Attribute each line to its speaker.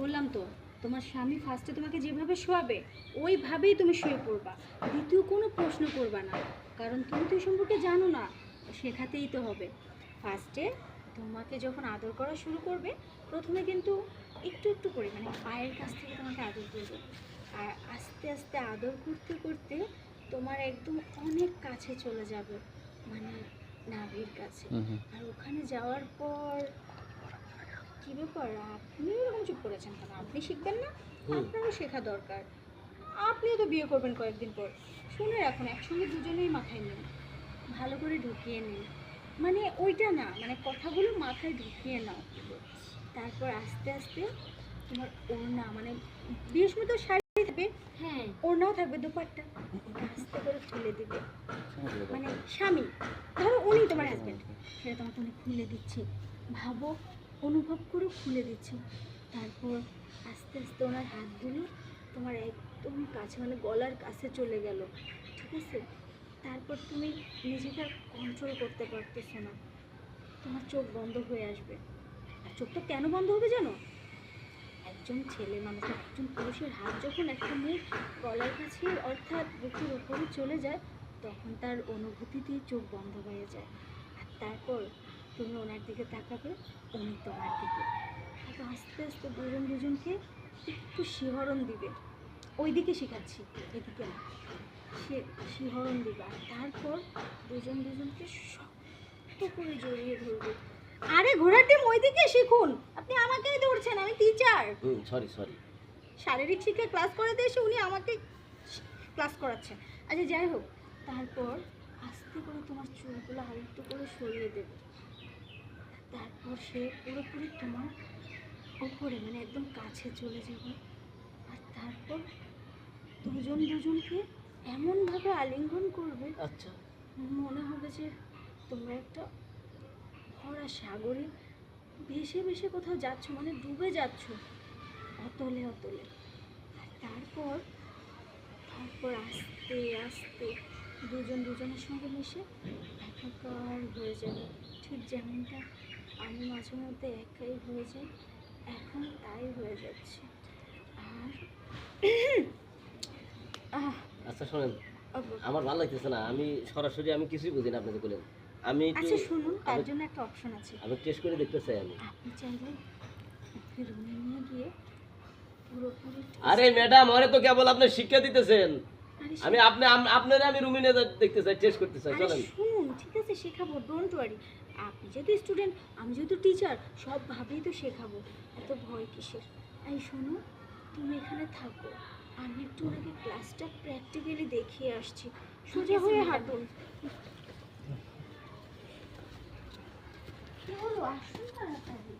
Speaker 1: বললাম তো তোমার স্বামী ফার্স্টে তোমাকে যেভাবে শোয়াবে ওইভাবেই তুমি শুয়ে পড়বা। দ্বিতীয় কোনো প্রশ্ন করবা না কারণ তুমি তো এই সম্পর্কে জানো না শেখাতেই তো হবে। ফার্স্টে তোমাকে যখন আদর করা শুরু করবে প্রথমে কিন্তু একটু একটু করে মানে পায়ের কাছ থেকে তোমাকে আদর করবে। আর আস্তে আস্তে আদর করতে করতে তোমার একদম অনেক কাছে চলে যাবে মানে নাভির কাছে। আর ওখানে যাওয়ার পর কি ব্যাপার? আপনি এরকম চুপ করেছেন কেন? আপনি শিখবেন না? আপনারও শেখা দরকার। আপনিও তো বিয়ে করবেন কয়েকদিন পর। শুনে রাখুন একসঙ্গে দুজনেই মাথায় নিন। ভালো করে ঢুকিয়ে নিন। মানে ওইটা না মানে কথাগুলো মাথায় ঢুকিয়ে নাও। তারপর আস্তে আস্তে তোমার ওড়না মানে বিয়ের সময় তো শাড়ি থাকবে।
Speaker 2: হ্যাঁ।
Speaker 1: ওড়নাও থাকবে দুপাট্টা। আস্তে করে খুলে দিবে। মানে স্বামী ধরো উনি তোমার হাজব্যান্ড সেটা তোমাকে উনি খুলে দিচ্ছে। ভাবো অনুভব করে খুলে দিচ্ছে। তারপর আস্তে আস্তে ওনার হাতগুলো তোমার একদম কাছে মানে গলার কাছে চলে গেল, ঠিক আছে? তারপর তুমি নিজেকে কন্ট্রোল করতে পারতেছো না। তোমার চোখ বন্ধ হয়ে আসবে। আর চোখটা কেন বন্ধ হবে জানো? একজন ছেলে মানুষ, একজন পুরুষের হাত যখন একটা মেয়ের গলার কাছে অর্থাৎ বুকের উপরে চলে যায়, তখন তার অনুভূতিতেই চোখ বন্ধ হয়ে যায়। আর তারপর তুমি ওনার দিকে তাকাবে উনি তোমার দিকে। আস্তে আস্তে দুজন দুজনকে একটু শিহরণ দিবে। ওই দিকে শেখাচ্ছি এদিকে না। সে শিহরণ দিবে। আর তারপর দুজন দুজনকে শক্ত করে জড়িয়ে ধরবে। আরে ঘোড়ার টিম ওইদিকে শিখুন। আপনি আমাকেই ধরছেন আমি টিচার
Speaker 3: সরি সরি
Speaker 1: শারীরিক শিক্ষা ক্লাস করাতে এসে উনি আমাকে ক্লাস করাচ্ছেন। আচ্ছা যাই হোক। তারপর আস্তে করে তোমার চুলগুলো আরেকটু করে সরিয়ে দেবে। তারপর সে পুরোপুরি তোমার ওপরে মানে একদম কাছে চলে যাবে। আর তারপর দুজন দুজনকে এমনভাবে আলিঙ্গন করবে
Speaker 3: আচ্ছা।
Speaker 1: মনে হবে যে তোমরা একটা ভরা সাগরে ভেসে ভেসে কোথাও যাচ্ছ মানে ডুবে যাচ্ছ। অতলে অতলে। আর তারপর তারপর আস্তে আস্তে দুজন দুজনের সঙ্গে মিশে একাকার হয়ে যাবে। ঠিক যেমনটা আমি মাঝে মধ্যে একাই হয়ে যাই এখন তাই হয়ে যাচ্ছে। আর
Speaker 3: আচ্ছা শোনেন আমার ভালো লাগতেছে না আমি সরাসরি আমি কিছুই বুঝি না আপনি যে বলেন আমি
Speaker 1: আচ্ছা শুনুন তার জন্য একটা অপশন আছে।
Speaker 3: আমি টেস্ট করে দেখতে চাই আমি।
Speaker 1: আপনি চাইলে ওকে রুমে নিয়ে গিয়ে পুরোপুরি
Speaker 3: আরে ম্যাডাম আরে তো কেবল আপনি শিক্ষা দিতেছেন। আমি আপনি আপনারে আমি রুমে নিয়ে দেখতে চাই টেস্ট করতে চাই চলেন।
Speaker 1: শুনুন ঠিক আছে শেখাবো ডোন্ট ওয়ারি আপনি যেহেতু স্টুডেন্ট আমি যেহেতু টিচার সব সবভাবেই তো শেখাবো। এত ভয় কিসের? এই শোনো তুমি এখানে থাকো। আমি একটু ওনাকে ক্লাসটা প্র্যাকটিক্যালি দেখিয়ে আসছি। সোজা হয়ে হাঁটুন। কি হলো? আসুন তাড়াতাড়ি।